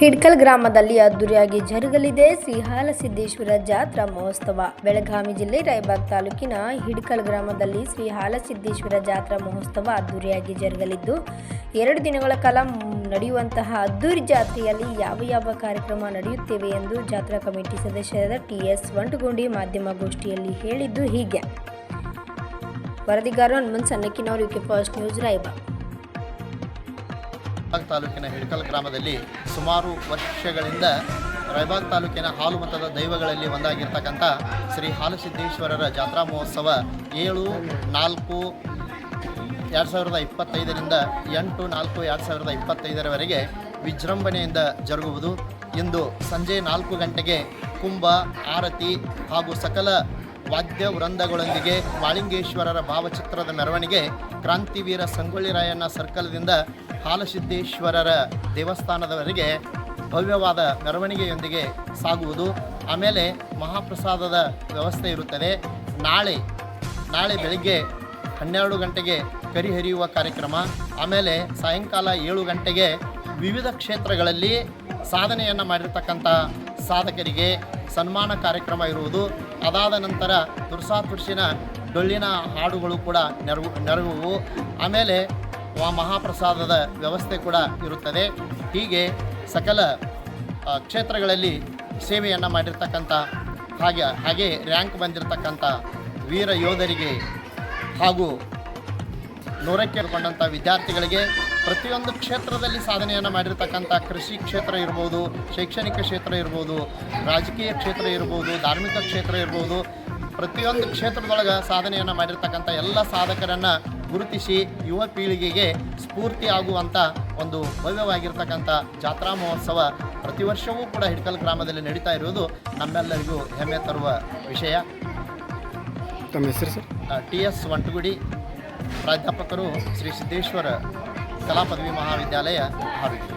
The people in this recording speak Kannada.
ಹಿಡ್ಕಲ್ ಗ್ರಾಮದಲ್ಲಿ ಅದ್ದೂರಿಯಾಗಿ ಜರುಗಲಿದೆ ಶ್ರೀಹಾಲಸಿದ್ದೇಶ್ವರ ಹಾಲಸಿದ್ದೇಶ್ವರ ಜಾತ್ರಾ ಮಹೋತ್ಸವ. ಬೆಳಗಾವಿ ಜಿಲ್ಲೆ ರಾಯಬಾಗ್ ತಾಲೂಕಿನ ಹಿಡ್ಕಲ್ ಗ್ರಾಮದಲ್ಲಿ ಶ್ರೀ ಹಾಲಸಿದ್ದೇಶ್ವರ ಜಾತ್ರಾ ಮಹೋತ್ಸವ ಅದ್ದೂರಿಯಾಗಿ ಜರುಗಲಿದ್ದು, ಎರಡು ದಿನಗಳ ಕಾಲ ನಡೆಯುವಂತಹ ಅದ್ದೂರಿ ಜಾತ್ರೆಯಲ್ಲಿ ಯಾವ ಯಾವ ಕಾರ್ಯಕ್ರಮ ನಡೆಯುತ್ತೇವೆ ಎಂದು ಜಾತ್ರಾ ಕಮಿಟಿ ಸದಸ್ಯರಾದ ಟಿ ಎಸ್ ವಂಟಗುಂಡಿ ಮಾಧ್ಯಮಗೋಷ್ಠಿಯಲ್ಲಿ ಹೇಳಿದ್ದು ಹೀಗೆ. ವರದಿಗಾರ ಹನುಮಂತ್ ಸನ್ನಕ್ಕಿನವರು ಯುಕೆ ಫಸ್ಟ್ ನ್ಯೂಸ್, ರಾಯಬಾಗ್. ತಾಲೂಕಿನ ಹಿಡ್ಕಲ್ ಗ್ರಾಮದಲ್ಲಿ ಸುಮಾರು ವರ್ಷಗಳಿಂದ ರಾಯಬಾಗ್ ತಾಲೂಕಿನ ಹಾಲು ಮತದ ದೈವಗಳಲ್ಲಿ ಒಂದಾಗಿರ್ತಕ್ಕಂಥ ಶ್ರೀ ಹಾಲಸಿದ್ದೇಶ್ವರರ ಜಾತ್ರಾ ಮಹೋತ್ಸವ ಏಳು, ನಾಲ್ಕು, ಎರಡು ಸಾವಿರದ ಇಪ್ಪತ್ತೈದರಿಂದ ಎಂಟು, ನಾಲ್ಕು, ಎರಡು ಸಾವಿರದ ಇಪ್ಪತ್ತೈದರವರೆಗೆ ವಿಜೃಂಭಣೆಯಿಂದ ಜರುಗುವುದು. ಇಂದು ಸಂಜೆ ನಾಲ್ಕು ಗಂಟೆಗೆ ಕುಂಭ, ಆರತಿ ಹಾಗೂ ಸಕಲ ವಾದ್ಯ ವೃಂದಗಳೊಂದಿಗೆ ಮಾಳಿಂಗೇಶ್ವರರ ಭಾವಚಿತ್ರದ ಮೆರವಣಿಗೆ ಕ್ರಾಂತಿವೀರ ಸಂಗೊಳ್ಳಿ ರಾಯಣ್ಣ ಸರ್ಕಲ್ದಿಂದ ಹಾಲಸಿದ್ದೇಶ್ವರರ ದೇವಸ್ಥಾನದವರೆಗೆ ಭವ್ಯವಾದ ಮೆರವಣಿಗೆಯೊಂದಿಗೆ ಸಾಗುವುದು. ಆಮೇಲೆ ಮಹಾಪ್ರಸಾದದ ವ್ಯವಸ್ಥೆ ಇರುತ್ತದೆ. ನಾಳೆ ನಾಳೆ ಬೆಳಿಗ್ಗೆ ಹನ್ನೆರಡು ಗಂಟೆಗೆ ಕರಿ ಹರಿಯುವ ಕಾರ್ಯಕ್ರಮ. ಆಮೇಲೆ ಸಾಯಂಕಾಲ ಏಳು ಗಂಟೆಗೆ ವಿವಿಧ ಕ್ಷೇತ್ರಗಳಲ್ಲಿ ಸಾಧನೆಯನ್ನು ಮಾಡಿರ್ತಕ್ಕಂಥ ಸಾಧಕರಿಗೆ ಸನ್ಮಾನ ಕಾರ್ಯಕ್ರಮ ಇರುವುದು. ಅದಾದ ನಂತರ ತುರ್ಸಾ ತುರ್ಸಿನ ಡೊಳ್ಳಿನ ಹಾಡುಗಳು ಕೂಡ ನೆರವು ನೆರವು. ಆಮೇಲೆ ಮಹಾಪ್ರಸಾದದ ವ್ಯವಸ್ಥೆ ಕೂಡ ಇರುತ್ತದೆ. ಹೀಗೆ ಸಕಲ ಕ್ಷೇತ್ರಗಳಲ್ಲಿ ಸೇವೆಯನ್ನು ಮಾಡಿರ್ತಕ್ಕಂಥ ಹಾಗೆ ಹಾಗೆ ರ್ಯಾಂಕ್ ಬಂದಿರತಕ್ಕಂಥ ವೀರ ಯೋಧರಿಗೆ ಹಾಗೂ ನೂರಕ್ಕೆ ಇಟ್ಕೊಂಡಂಥ ವಿದ್ಯಾರ್ಥಿಗಳಿಗೆ ಪ್ರತಿಯೊಂದು ಕ್ಷೇತ್ರದಲ್ಲಿ ಸಾಧನೆಯನ್ನು ಮಾಡಿರ್ತಕ್ಕಂಥ ಕೃಷಿ ಕ್ಷೇತ್ರ ಇರ್ಬೋದು ಶೈಕ್ಷಣಿಕ ಕ್ಷೇತ್ರ ಇರ್ಬೋದು ರಾಜಕೀಯ ಕ್ಷೇತ್ರ ಇರ್ಬೋದು ಧಾರ್ಮಿಕ ಕ್ಷೇತ್ರ ಇರ್ಬೋದು ಪ್ರತಿಯೊಂದು ಕ್ಷೇತ್ರದೊಳಗೆ ಸಾಧನೆಯನ್ನು ಮಾಡಿರ್ತಕ್ಕಂಥ ಎಲ್ಲ ಸಾಧಕರನ್ನು ಗುರುತಿಸಿ ಯುವ ಪೀಳಿಗೆಗೆ ಸ್ಫೂರ್ತಿ ಆಗುವಂಥ ಒಂದು ಭವ್ಯವಾಗಿರ್ತಕ್ಕಂಥ ಜಾತ್ರಾ ಮಹೋತ್ಸವ ಪ್ರತಿ ವರ್ಷವೂ ಕೂಡ ಹಿಡ್ಕಲ್ ಗ್ರಾಮದಲ್ಲಿ ನಡೀತಾ ಇರುವುದು ನಮ್ಮೆಲ್ಲರಿಗೂ ಹೆಮ್ಮೆ ತರುವ ವಿಷಯ. ತಮ್ಮ ಹೆಸರು ಸರ್? T S ವಂಟಗುಡಿ. ಪ್ರಾಧ್ಯಾಪಕರು ಶ್ರೀ ಸಿದ್ದೇಶ್ವರ ಕಲಾ ಪದವಿ ಮಹಾವಿದ್ಯಾಲಯ ಹಾವೇರಿ.